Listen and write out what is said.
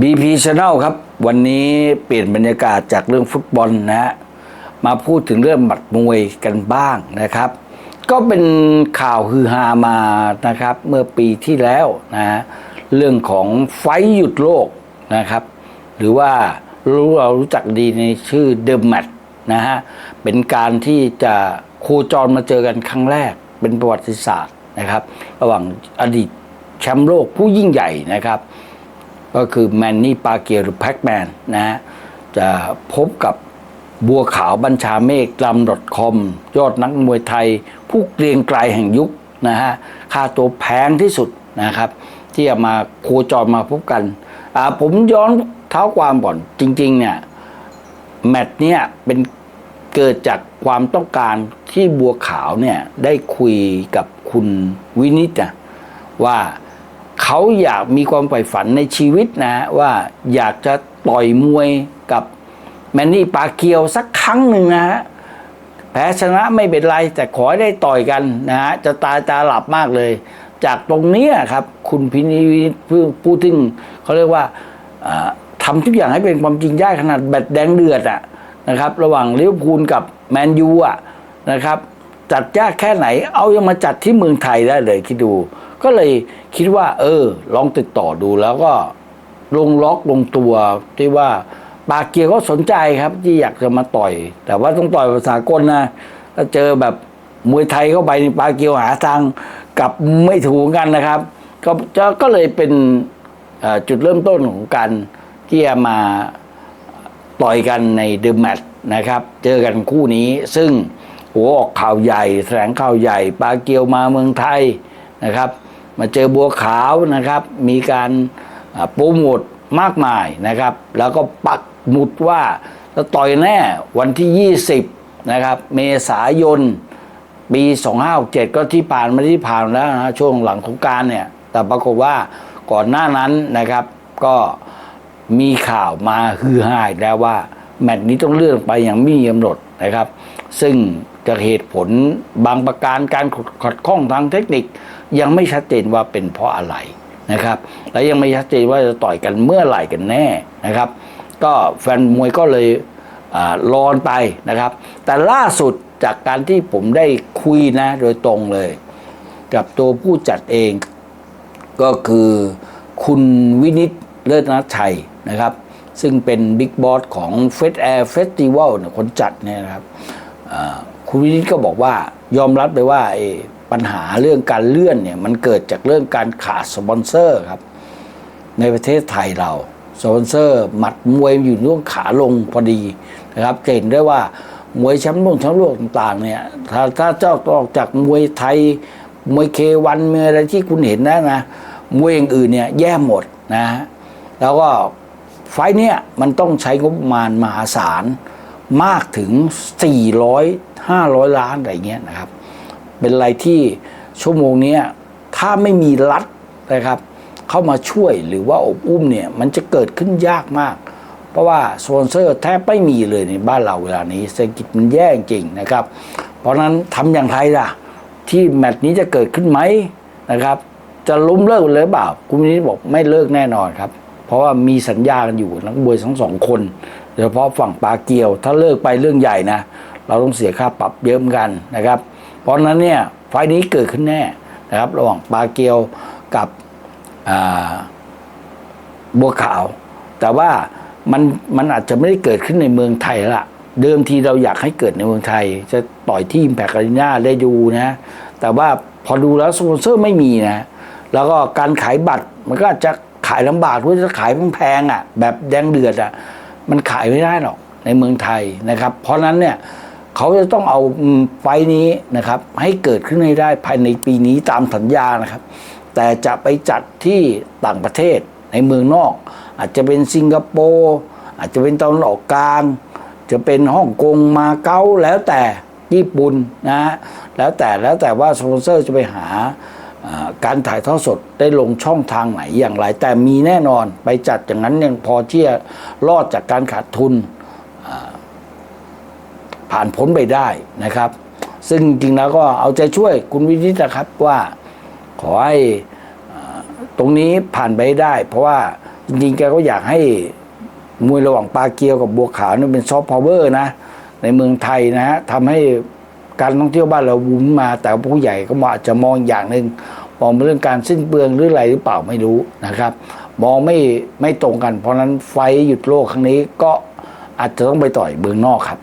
BP Channel ครับ วันนี้เปลี่ยนบรรยากาศจากเรื่องฟุตบอลนะฮะมาพูดถึงเรื่องหมัดมวยกันบ้างนะครับ ก็เป็นข่าวฮือฮามานะครับ เมื่อปีที่แล้วนะเรื่องของไฟหยุดโลกนะครับ หรือว่ารู้เรารู้จักดีในชื่อเด e m แมตนะฮะเป็นการที่จะโคจรมาเจอกันครั้งแรกเป็นประวัติศาสตร์นะครับ ระหว่างอดีตแชมป์โลกผู้ยิ่งใหญ่นะครับ ก็คือแมนนี่ปาเกียหรือแพ็กแมนนะฮะจะพบกับบัวขาวบัญชาเมฆลำดอทคอมยอดนักมวยไทย ผู้เกรียงไกรแห่งยุคนะฮะค่าตัวแพงที่สุดนะครับ ที่จะมาโคจรมาพบกันอ่าผมย้อนเท้าความก่อนจริงๆเนี่ยแมตช์เนี่ยเป็นเกิดจากความต้องการที่บัวขาวเนี่ยได้คุยกับคุณวินิตนะว่า เขาอยากมีความใฝ่ฝันในชีวิตนะว่าอยากจะต่อยมวยกับแมนนี่ปาเกียวสักครั้งหนึ่งนะฮะแพ้ชนะไม่เป็นไร แต่ขอให้ได้ต่อยกันนะฮะจะตายตาหลับมากเลย จากตรงนี้ครับ คุณพินิวิทย์ผู้ผู้ที่เขาเรียกว่าอ่าทำทุกอย่างให้เป็นความจริงได้ขนาดแบตแดงเดือดอะนะครับ ระหว่างลิเวอร์พูลกับแมนยูอะนะครับ จัดยากแค่ไหน เอายังมาจัดที่เมืองไทยได้เลยคิดดู ก็เลยคิดว่า เออ ลองติดต่อดูแล้วก็ลงล็อกลงตัวที่ว่าปาเกียวก็สนใจครับ ที่อยากจะมาต่อย แต่ว่าต้องต่อยภาษากลนะถ้าเจอแบบมวยไทยเข้าไปในปาเกียวหาทางกลับไม่ถูกกันนะครับ ก็จะก็เลยเป็นจุดเริ่มต้นของการที่จะมาต่อยกันในเดอะแมตช์นะครับ เจอกันคู่นี้ซึ่งหัวออกข่าวใหญ่แถลงข่าวใหญ่ ปาเกียวมาเมืองไทยนะครับ มาเจอบัวขาวนะครับ มีการโปรโมทมากมายนะครับ แล้วก็ปักหมุดว่าจะต่อยแน่วันที่ 20 นะครับ เมษายน ปี 2567 ก็ที่ผ่านมาที่ผ่านแล้วนะช่วงหลังของการเนี่ย แต่ปรากฏว่าก่อนหน้านั้นนะครับ ก็มีข่าวมาฮือฮาแล้วว่า แมตช์นี้ต้องเลื่อนไปอย่างม่มีกำหนดนะครับ ซึ่งจากเหตุผลบางประการการขัดข้องทางเทคนิค ยังไม่ชัดเจนว่าเป็นเพราะอะไรนะครับ และยังไม่ชัดเจนว่าจะต่อยกันเมื่อไหร่กันแน่นะครับ ก็แฟนมวยก็เลยรอนไปนะครับ แต่ล่าสุดจากการที่ผมได้คุยนะโดยตรงเลย กับตัวผู้จัดเองก็คือคุณวินิตเลิศนัชัยนะครับ ซึ่งเป็นบิ๊กบอสของเฟสแอร์เฟสติวัลคนจัดเนี่ยนะครับคุณวินิตก็บอกว่ายอมรับเลยว่าไอ ปัญหาเรื่องการเลื่อนเนี่ยมันเกิดจากเรื่องการขาดสปอนเซอร์ครับ ในประเทศไทยเราสปอนเซอร์หมัดมวยอยู่ช่วงขาลงพอดีนะครับจะเห็นได้ว่ามวยแชมป์โลกแชมป์โลกต่างๆเนี่ยถ้าถ้าเจ้าออกจากมวยไทย มวยเควันมวยอะไรที่คุณเห็นนะนะมวยอย่างอื่นเนี่ยแย่หมดนะฮะแล้วก็ไฟเนี่ยมันต้องใช้งบประมาณมหาศาลมากถึง 400 500 ล้านอะไรเงี้ยนะครับ เป็นอะไรที่ชั่วโมงนี้ถ้าไม่มีรัฐนะครับเข้ามาช่วยหรือว่าอบอุ้มเนี่ยมันจะเกิดขึ้นยากมาก เพราะว่าสปอนเซอร์แทบไม่มีเลยในบ้านเราเวลานี้เศรษฐกิจมันแย่จริงนะครับ เพราะนั้นทำอย่างไรล่ะ ที่แมตช์นี้จะเกิดขึ้นไหมนะครับ จะล้มเลิกเลยหรือเปล่าคุณนิตบอกไม่เลิกแน่นอนครับ เพราะว่ามีสัญญากันอยู่นักมวยทั้งสองคนโดยเฉพาะฝั่งปาเกียว ถ้าเลิกไปเรื่องใหญ่นะเราต้องเสียค่าปรับเยอะเหมือนกันนะครับเราะนั้นเนี่ยไฟนี้เกิดขึ้นแน่นะครับระหว่างปาเกียวกับบัวขาว แต่ว่ามันมันอาจจะไม่ได้เกิดขึ้นในเมืองไทยละเดิมทีเราอยากให้เกิดในเมืองไทย จะต่อยที่ Impact Arena ได้ดูนะ แต่ว่าพอดูแล้วสปอนเซอร์ไม่มีนะ แล้วก็การขายบัตรมันก็จะขายลำบากด้วยจะขายแพงๆอะ แบบแดงเดือดอะ มันขายไม่ได้หรอกในเมืองไทยนะครับ เพราะนั้นเนี่ย เขาจะต้องเอาไฟนี้นะครับ ให้เกิดขึ้นให้ได้ภายในปีนี้ตามสัญญานะครับ แต่จะไปจัดที่ต่างประเทศในเมืองนอก อาจจะเป็นสิงคโปร์อาจจะเป็นตะวันออกกลาง จะเป็นฮ่องกงมาเก๊าแล้วแต่ญี่ปุ่นนะฮะแล้วแต่แล้วแต่ว่าสปอนเซอร์จะไปหาอ่าการถ่ายทอดสดได้ลงช่องทางไหนอย่างไร แต่มีแน่นอนไปจัดอย่างนั้นยังพอที่จะรอดจากการขาดทุน ผ่านพ้นไปได้นะครับ ซึ่งจริงแล้วก็เอาใจช่วยคุณวินิตนะครับว่าขอให้ตรงนี้ผ่านไปได้ เพราะว่าจริงๆแกก็อยากให้มวยระหว่างปลาเกียวกับบัวขาวนี่เป็นซอฟต์พาวเวอร์นะ ในเมืองไทยนะฮะทำให้การท่องเที่ยวบ้านเราวุ้นมา แต่ผู้ใหญ่ก็อาจจะมองอย่างหนึ่งมองเรื่องการสิ้นเปลืองหรืออะไรหรือเปล่าไม่รู้นะครับ มองไม่ไม่ตรงกัน เพราะนั้นไฟหยุดโลกครั้งนี้ก็อาจจะต้องไปต่อยเบืองนอกครับ